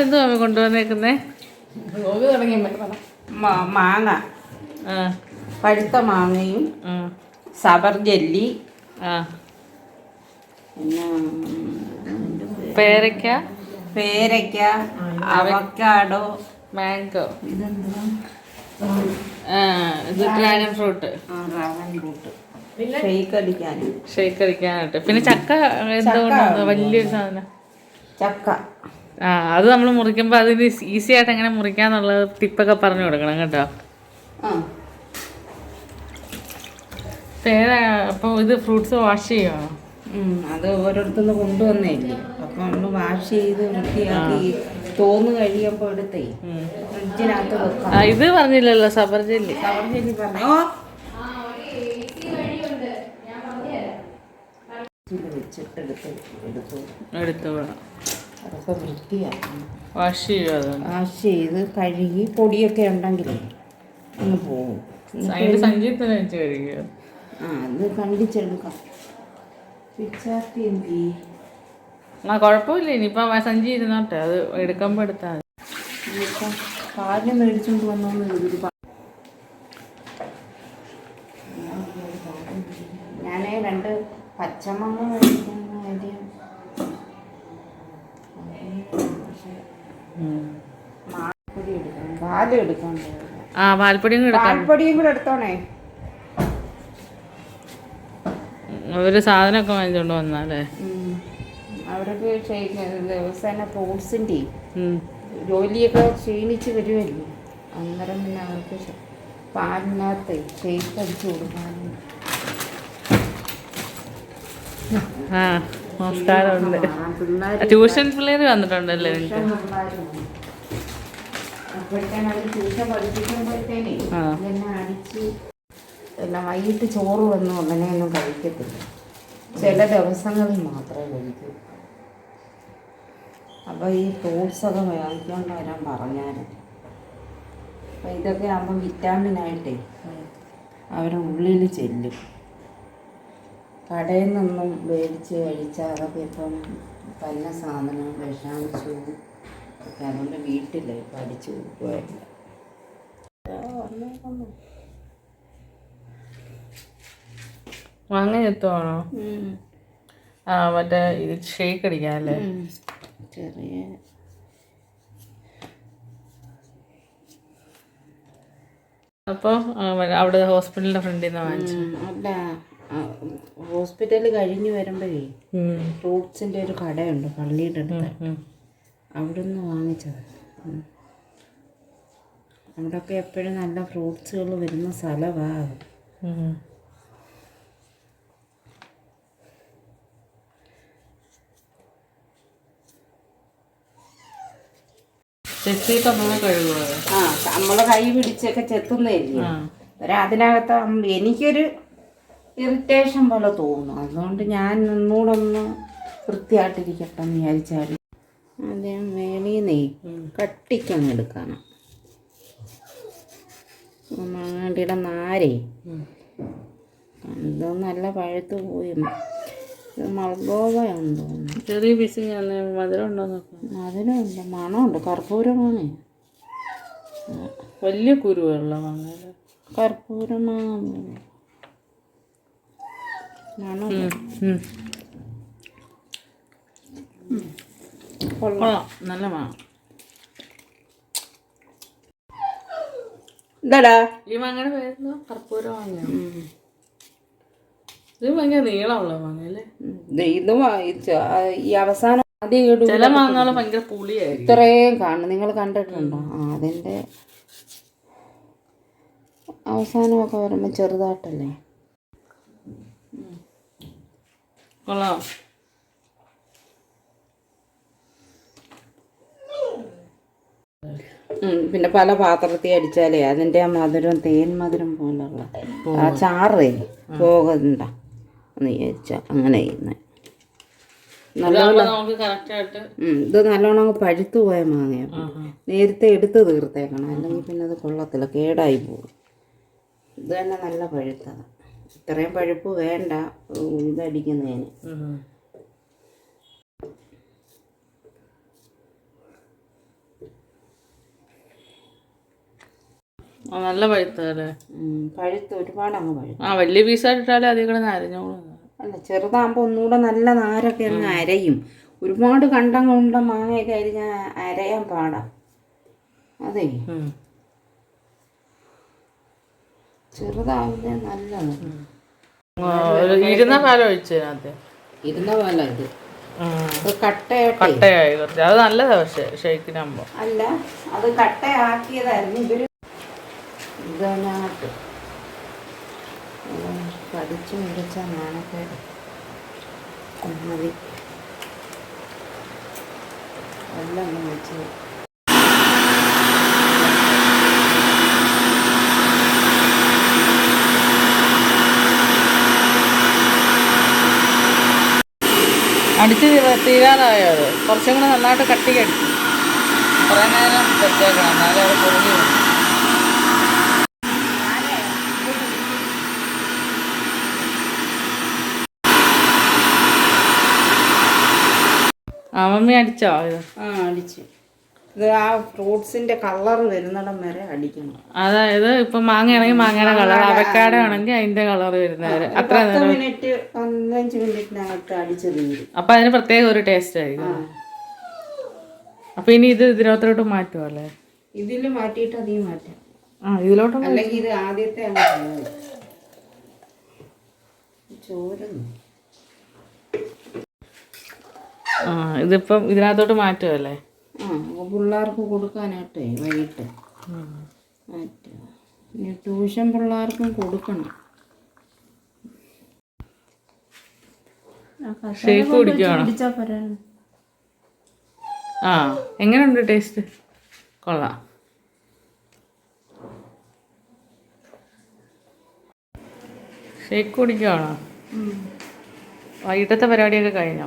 എന്തുവാ കൊണ്ടുവന്നേക്കുന്നേ? മാ- മാങ്ങ. പഴുത്ത മാങ്ങയും സബർ ജെല്ലി. പേരക്ക പേരയ്ക്ക? പേരയ്ക്ക അവക്കാഡോ മാംഗോ. ഇത് ഡ്രാഗൺ ഫ്രൂട്ട്. ഷെയ്ക്ക് അടിക്കാനും. ഷെയ്ക്ക് അടിക്കാനായിട്ട്. പിന്നെ ചക്ക എന്തുകൊണ്ടാണ് വലിയൊരു സാധനം. ചക്ക. ആ അത് നമ്മൾ മുറിക്കുമ്പോൾ അതിന് ഈസി ആയിട്ട് എങ്ങനെ മുറിക്കാന്നുള്ള ടിപ്പൊക്കെ പറഞ്ഞു കൊടുക്കണം കേട്ടോ. ആ. പേര അപ്പോൾ ഇത് ഫ്രൂട്ട്സ് വാഷ് ചെയ്യുവാണോ? അത് ഓരോരുത്തുനിന്ന് കൊണ്ടുവന്നേ അപ്പൊ നമ്മൾ വാഷ് ചെയ്ത് വൃത്തിയാക്കി തോന്നു കഴിയുമ്പോൾ എടുത്തേ. ഫ്രിഡ്ജിനകത്ത് വെക്കാം. ആ ഇത് പറഞ്ഞില്ലല്ലോ സബർജല്ലി സബർ ജെല്ലി പറഞ്ഞു? വെച്ചിട്ട് എടുത്ത് എടുത്തു എടുത്തു വേണം അതൊക്കെ വൃത്തിയാക്കണം. വാഷ് ചെയ്യുക അതുകൊണ്ട് വാഷ് ചെയ്ത് കഴുകി പൊടിയൊക്കെ ഉണ്ടെങ്കിൽ ഒന്ന് പോകും അതിന്റെ സംഗീതത്തിന് വെച്ച് കഴിക്കുക ആ അത് കണ്ടിച്ചെടുക്കാം. പിച്ചാത്തി എന്ത്? ആ കുഴപ്പമില്ല ഇനിയിപ്പോൾ സഞ്ചി ഇരുന്നോട്ടെ അത് എടുക്കുമ്പോൾ എടുത്താൽ മതി. ഇനിയിപ്പം പാൽ മേടിച്ചുകൊണ്ട് വന്നോന്ന് ഒരു ഞാനേ രണ്ട് പച്ചമാങ്ങ മേടിക്കുന്ന കാര്യം മാപ്പൊടി എടുക്കണം പാൽ എടുക്കാൻ ആ പാൽപ്പൊടിയും കൂടെ എടുക്കാം. പാൽപ്പൊടിയും കൂടെ എടുത്തോണേ. ഒരു സാധനമൊക്കെ വാങ്ങിച്ചോണ്ട് വന്നാലേ. അവർക്ക് ദിവസേന ഫ്രൂട്ട്സിന്റെ. ജോലിയൊക്കെ ക്ഷീണിച്ച് വരുമല്ലോ അന്നേരം പിന്നെ അവർക്ക് പാലിനകത്ത് ഷെയ്ക്ക് അടിച്ചു കൊടുക്കാൻ ആ. നമസ്കാരമുണ്ട്. ട്യൂഷൻ പിള്ളേർ വന്നിട്ടുണ്ടല്ലേ എല്ലാം വൈകിട്ട് ചോറ് വന്ന് ഉടനെ ഒന്നും കഴിക്കത്തില്ല. ചില ദിവസങ്ങളിൽ മാത്രമേ കഴിക്കൂ. അപ്പോൾ ഈ ഫ്രൂട്ട്സൊക്കെ വാങ്ങിക്കൊണ്ട് വരാൻ പറഞ്ഞായിരുന്നു അപ്പോൾ ഇതൊക്കെ ആകുമ്പോൾ വിറ്റാമിനായിട്ടേ അവരുടെ ഉള്ളിൽ ചെല്ലും. കടയിൽ നിന്നും മേടിച്ച് കഴിച്ചാൽ അതൊക്കെ ഇപ്പം പല സാധനവും വിഷാംശവും ഒക്കെ അതുകൊണ്ട് വീട്ടിൽ പഠിച്ചു കൊടുക്കുമായിരുന്നു മാങ്ങ ചെത്തുവാണോ ആ മറ്റേ ഇത് ഷേക്ക് അടിക്കാല്ലേ ചെറിയ അപ്പോൾ അവിടെ ഹോസ്പിറ്റലിന്റെ ഫ്രണ്ടിൽ നിന്ന് വാങ്ങിച്ചു അല്ല ഹോസ്പിറ്റലിൽ കഴിഞ്ഞു വരുമ്പോഴേ ഫ്രൂട്ട്സിന്റെ ഫ്രൂട്ട്സിന്റെ ഒരു കടയുണ്ട് പള്ളിയുടെ അടുത്ത്. അവിടെ നിന്ന് വാങ്ങിച്ചത്. അവിടെയൊക്കെ എപ്പോഴും നല്ല ഫ്രൂട്ട്സുകൾ വരുന്ന സ്ഥലമാണ് ആ നമ്മൾ കൈ പിടിച്ചൊക്കെ ഒരു അതിനകത്ത് എനിക്കൊരു ഇറിറ്റേഷൻ പോലെ തോന്നും അതുകൊണ്ട് ഞാൻ ഒന്നുകൂടെ ഒന്ന് വൃത്തിയായിട്ടിരിക്കട്ടെ എന്ന് വിചാരിച്ചാൽ ആദ്യം മേളീന്നേ കട്ടിക്കങ്ങ് എടുക്കണം. മാങ്ങാണ്ടിയുടെ നാരേ. എന്തോ ഇത് നല്ല പഴുത്ത് പോയി. മൾഗോവയാണെന്ന് തോന്നുന്നു ചെറിയ പീസ് ഞാൻ മധുരം ഉണ്ടോ അതിനുണ്ട് മണമുണ്ട്. കർപ്പൂരമാണ്. വലിയ കുരുവുള്ള മാങ്ങ കൊള്ളാം. നല്ല എന്താടാ? ഈ മാങ്ങയുടെ പേരെന്തോ? കർപ്പൂര മാങ്ങ ഇത് ഭയങ്കര നീളമുള്ള ഇത് ഈ അവസാനം ആദ്യം കേട്ടു ചില മാങ്ങകൾ ഭയങ്കര പുളിയായിരിക്കും. ഇത്രയും കാണും. നിങ്ങൾ കണ്ടിട്ടുണ്ടോ? ആ അതിന്റെ അവസാനമൊക്കെ വരുമ്പോൾ ചെറുതായിട്ടല്ലേ കൊള്ളാം. പിന്നെ പല പാത്രത്തിൽ അടിച്ചാലേ അതിന്റെ ആ മധുരം തേൻ മധുരം പോലുള്ള ആ ചാറേ പോകണ്ട. എന്ന് വിചാരിച്ച അങ്ങനെ ചെയ്യുന്നത് ഇത് നല്ലോണം അങ്ങ് പഴുത്തു പോയ മാങ്ങ. നേരത്തെ എടുത്ത് തീർത്തേക്കണം. അല്ലെങ്കിൽ പിന്നെ അത് കൊള്ളത്തില്ല. കേടായി പോകും. ഇത് തന്നെ നല്ല പഴുത്തതാണ് ഇത്രയും പഴുപ്പ് വേണ്ട. ഇതടിക്കുന്നതിന് നല്ല പഴുത്തല്ലേ പഴുത്ത് ഒരുപാട് അങ്ങ് പഴുത്തു. ആ വലിയ പീസായിട്ടിട്ടാലേ അധികം കൂടെ നരഞ്ഞോളൂ അല്ല ചെറുതാകുമ്പോൾ ഒന്നുകൂടെ നല്ല നാരൊക്കെ അങ്ങ് അരയും. ഒരുപാട് കണ്ടങ്ങുണ്ട മാങ്ങയൊക്കെ അരിഞ്ഞാൽ അരയാൻ പാടാം. അതെ. ചെറുതാവുന്നേ നല്ലത്. ഇരുന്ന പാലം ഒഴിച്ചതിനകത്ത് ഇരുന്ന പാല ഇത്. കട്ടയായി കുറച്ച്. അത് നല്ലതാ പക്ഷെ ഷെയ്ക്കിനാകുമ്പോൾ അല്ല അത് കട്ടയാക്കിയതായിരുന്നു. ഇവർ ഇതിനകത്ത് കടിച്ചു മുറിച്ച നാണൊക്കെ മതി. എല്ലാം ഒന്ന് അടിച്ച് തീര- തീരാറായോ അത്? കുറച്ചും കൂടെ നന്നായിട്ട് കട്ടിക്ക് അടിക്കും കുറേ നേരം വെച്ചേക്കണം. ആ മമ്മി അടിച്ചോ? ആ അടിച്ചു. ഇത് ആ ഫ്രൂട്ട്സിന്റെ കളർ വരുന്നിടം വരെ അടിക്കണം അതായത് ഇപ്പൊ മാങ്ങയാണെങ്കിൽ മാങ്ങയുടെ കളർ അവക്കാട് ആണെങ്കിൽ അതിന്റെ കളർ വരുന്നവര്. അത്ര മിനിറ്റ് പതിനഞ്ച് മിനിറ്റിനകത്ത് അടിച്ചു തീരും. അപ്പൊ അതിന് പ്രത്യേക ഒരു ടേസ്റ്റ് ആയിരിക്കും. അപ്പൊ ഇനി ഇത് ഇതിനകത്തോട്ട് മാറ്റുമല്ലേ ഇതിൽ മാറ്റിയിട്ട് അധികം മാറ്റാം. ആ ഇതിലോട്ട് അല്ലെങ്കിൽ ഇത് ആദ്യത്തെ. ചോരുന്നു. ആ ഇതിപ്പം ഇതിനകത്തോട്ട് മാറ്റുമല്ലേ ആ അപ്പോൾ പിള്ളേർക്ക് കൊടുക്കാനായിട്ടേ വൈകിട്ട്. പിന്നെ ട്യൂഷൻ പിള്ളേർക്കും കൊടുക്കണം. ഷേക്ക് ആ എങ്ങനെയുണ്ട് ടേസ്റ്റ്? കൊള്ളാം. ഷേക്ക് കുടിക്കുകയാണോ വൈകിട്ടത്തെ പരിപാടിയൊക്കെ കഴിഞ്ഞോ?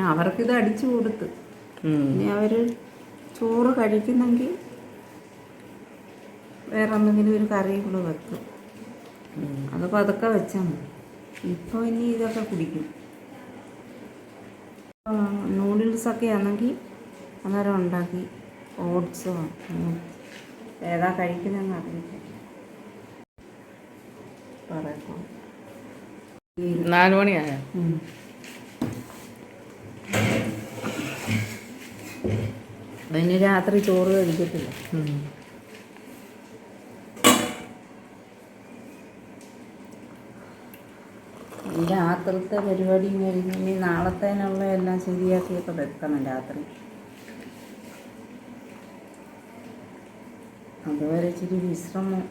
അവർക്കിത് അടിച്ചു കൊടുത്ത്. ഇനി അവർ ചോറ് കഴിക്കുന്നെങ്കിൽ വേറെ എന്തെങ്കിലും ഒരു കറി കൂടെ വെക്കും. അത് പതുക്കെ വെച്ചാൽ മതി. ഇപ്പോൾ ഇനി ഇതൊക്കെ കുടിക്കും. നൂഡിൽസൊക്കെ ആണെങ്കിൽ അന്നേരം ഉണ്ടാക്കി. ഓട്സോ ഏതാ കഴിക്കുന്നതെന്ന് അറിയില്ല. പറയാം നാല് മണിയായോ? അതിന് രാത്രി ചോറ് കഴിക്കത്തില്ല. രാത്രിത്തെ പരിപാടി കഴിഞ്ഞ് ഇനി നാളത്തേനുള്ള എല്ലാം ശരിയാക്കിയൊക്കെ വെക്കണം രാത്രി. അതുവരെ ഇച്ചിരി വിശ്രമം.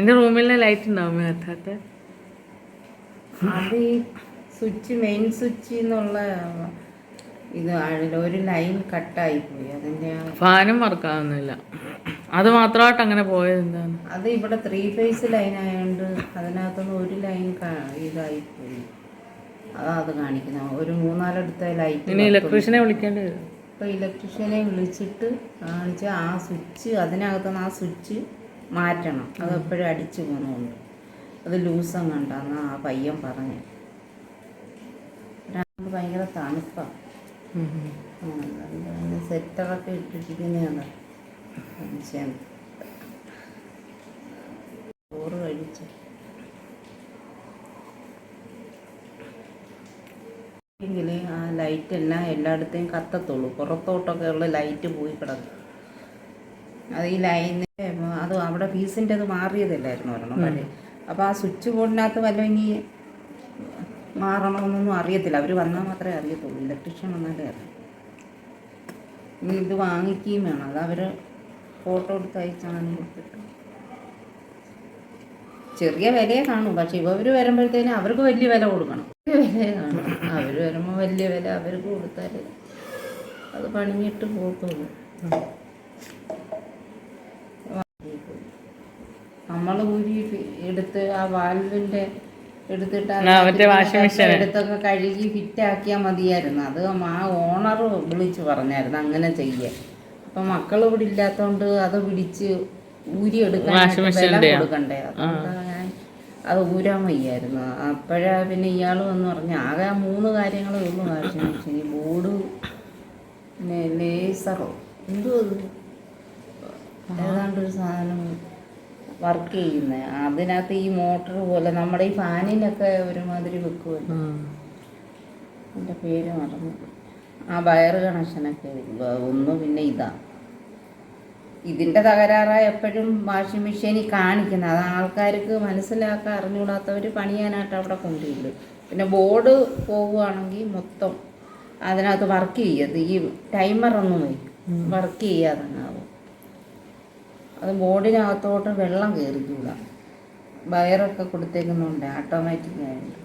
എന്റെ റൂമിലെ ലൈറ്റ് ഉണ്ടാവും അത് ഈ സ്വിച്ച് മെയിൻ സ്വിച്ച് എന്നുള്ള ഇത് ഒരു ലൈൻ കട്ടായി പോയി അതിന്റെ ഫാനും വർക്കാവുന്നില്ല. അത് മാത്രമായിട്ട് അങ്ങനെ പോയത് എന്താണ്? അത് ഇവിടെ ത്രീ ഫേസ് ലൈൻ ആയതുകൊണ്ട് അതിനകത്തുനിന്ന് ഒരു ലൈൻ ഇതായി പോയി അതാ അത് കാണിക്കുന്നത് ഒരു മൂന്നാലടുത്ത ലൈറ്റ് ഇനി ഇലക്ട്രീഷ്യനെ വിളിക്കേണ്ടി വരും. ഇപ്പൊ ഇലക്ട്രീഷ്യനെ വിളിച്ചിട്ട് കാണിച്ച് ആ സ്വിച്ച് അതിനകത്തുനിന്ന് ആ സ്വിച്ച് മാറ്റണം. അത് എപ്പോഴും അടിച്ചു പോകുന്നുണ്ട് അത് ലൂസം കണ്ടെന്ന് ആ പയ്യൻ പറഞ്ഞു. ഭയങ്കര തണുപ്പാണ്. സെറ്ററൊക്കെ ഇട്ടിരിക്കുന്നതാണ്. മനുഷ്യൻ ചോറ് കഴിച്ചു. എങ്കിൽ ആ ലൈറ്റ് എല്ലാം എല്ലായിടത്തെയും കത്തത്തുള്ളൂ. പുറത്തോട്ടൊക്കെ ഉള്ള ലൈറ്റ് പോയി കിടക്കും. അത് ഈ ലൈന് അത് അവിടെ ഫീസിന്റെ അത് മാറിയതല്ലായിരുന്നു ഒരെണ്ണം? അപ്പോൾ ആ സ്വിച്ച് ബോർഡിനകത്ത് വല്ല ഇനി മാറണമെന്നൊന്നും അറിയത്തില്ല. അവർ വന്നാൽ മാത്രമേ അറിയത്തുള്ളൂ. ഇലക്ട്രീഷ്യൻ വന്നാലേ അറിയാം ഇനി ഇത് വാങ്ങിക്കുകയും വേണം. അത് അവർ ഫോട്ടോ എടുത്ത് അയച്ചാണ് കൊടുത്തിട്ട്. ചെറിയ വിലയെ കാണും. പക്ഷെ ഇവർ വരുമ്പോഴത്തേനും അവർക്ക് വലിയ വില കൊടുക്കണം. വിലയെ കാണും. അവർ വരുമ്പോൾ വലിയ വില അവർക്ക് കൊടുത്താൽ അത് പണിഞ്ഞിട്ട് പോകത്തുള്ളൂ. നമ്മൾ ഊരി എടുത്ത് ആ വാൽവിന്റെ എടുത്തിട്ട് മറ്റേ. എടുത്തൊക്കെ കഴുകി ഫിറ്റാക്കിയാൽ മതിയായിരുന്നു. അത് ആ ഓണർ വിളിച്ച് പറഞ്ഞായിരുന്നു അങ്ങനെ ചെയ്യാൻ അപ്പം മക്കൾ ഇവിടെ ഇല്ലാത്തതുകൊണ്ട് അത് പിടിച്ച് ഊരി എടുക്കാൻ? കൊടുക്കണ്ടേ? ഞാൻ അത് ഊരാൻ വയ്യായിരുന്നു. അപ്പോഴാ പിന്നെ ഇയാൾ വന്ന് പറഞ്ഞു ആകെ മൂന്ന് കാര്യങ്ങളേ ഉള്ളൂ വാഷിംഗ് മെഷീൻ. ബോർഡ് പിന്നെ ലേസറോ? എന്തോ അത് ഏതാണ്ടൊരു സാധനം വർക്ക് ചെയ്യുന്നത് അതിനകത്ത് ഈ മോട്ടർ പോലെ നമ്മുടെ ഈ ഫാനിനൊക്കെ ഒരുമാതിരി വെക്കുമല്ലോ എന്റെ പേര് മറന്നു. ആ വയർ കണക്ഷനൊക്കെ ഒന്ന് പിന്നെ ഇതാ. ഇതിന്റെ തകരാറായി എപ്പോഴും വാഷിംഗ് മെഷീനിൽ കാണിക്കുന്നത് അത് ആൾക്കാർക്ക് മനസ്സിലാക്കാൻ അറിഞ്ഞുകൂടാത്തവർ പണിയാനായിട്ട് അവിടെ കൊണ്ടുപോയില്ല പിന്നെ ബോർഡ് പോവുകയാണെങ്കിൽ മൊത്തം അതിനകത്ത് വർക്ക് ചെയ്യത് ഈ ടൈമറൊന്നും വർക്ക് ചെയ്യാതങ്ങാവും അത് ബോർഡിനകത്തോട്ട് വെള്ളം കയറിക്കൂടാ വയറൊക്കെ കൊടുത്തേക്കുന്നുണ്ട് ഓട്ടോമാറ്റിക് ആയിട്ട്.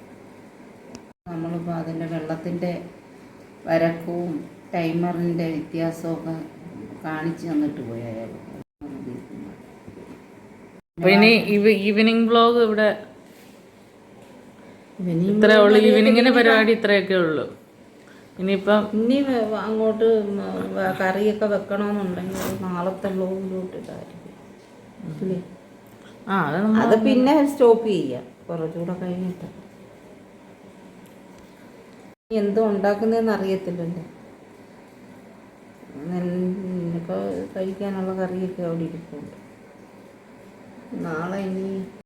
നമ്മളിപ്പോൾ അതിന്റെ വെള്ളത്തിന്റെ വരക്കവും ടൈമറിന്റെ വ്യത്യാസമൊക്കെ കാണിച്ച് തന്നിട്ട് പോയി അയാൾ ഈവനിങ് വ്ലോഗ് ഇവിടെ ഇത്രേ ഉള്ളൂ. ഈവനിങ്ങിന് പരിപാടി ഇത്രയൊക്കെ ഉള്ളൂ. ഇനിയിപ്പം ഇനി അങ്ങോട്ട് കറിയൊക്കെ വെക്കണമെന്നുണ്ടെങ്കിൽ നാളത്തെ വ്ലോഗിലോട്ട് ഇല്ലേ? ആ അത് പിന്നെ സ്റ്റോപ്പ് ചെയ്യാം. കുറച്ചുകൂടെ കഴിഞ്ഞിട്ട്. എന്തോ ഉണ്ടാക്കുന്നതെന്ന് അറിയത്തില്ലല്ലോ. ഇപ്പോൾ കഴിക്കാനുള്ള കറിയൊക്കെ അവിടെ ഇരിപ്പുണ്ട്. നാളെ ഇനി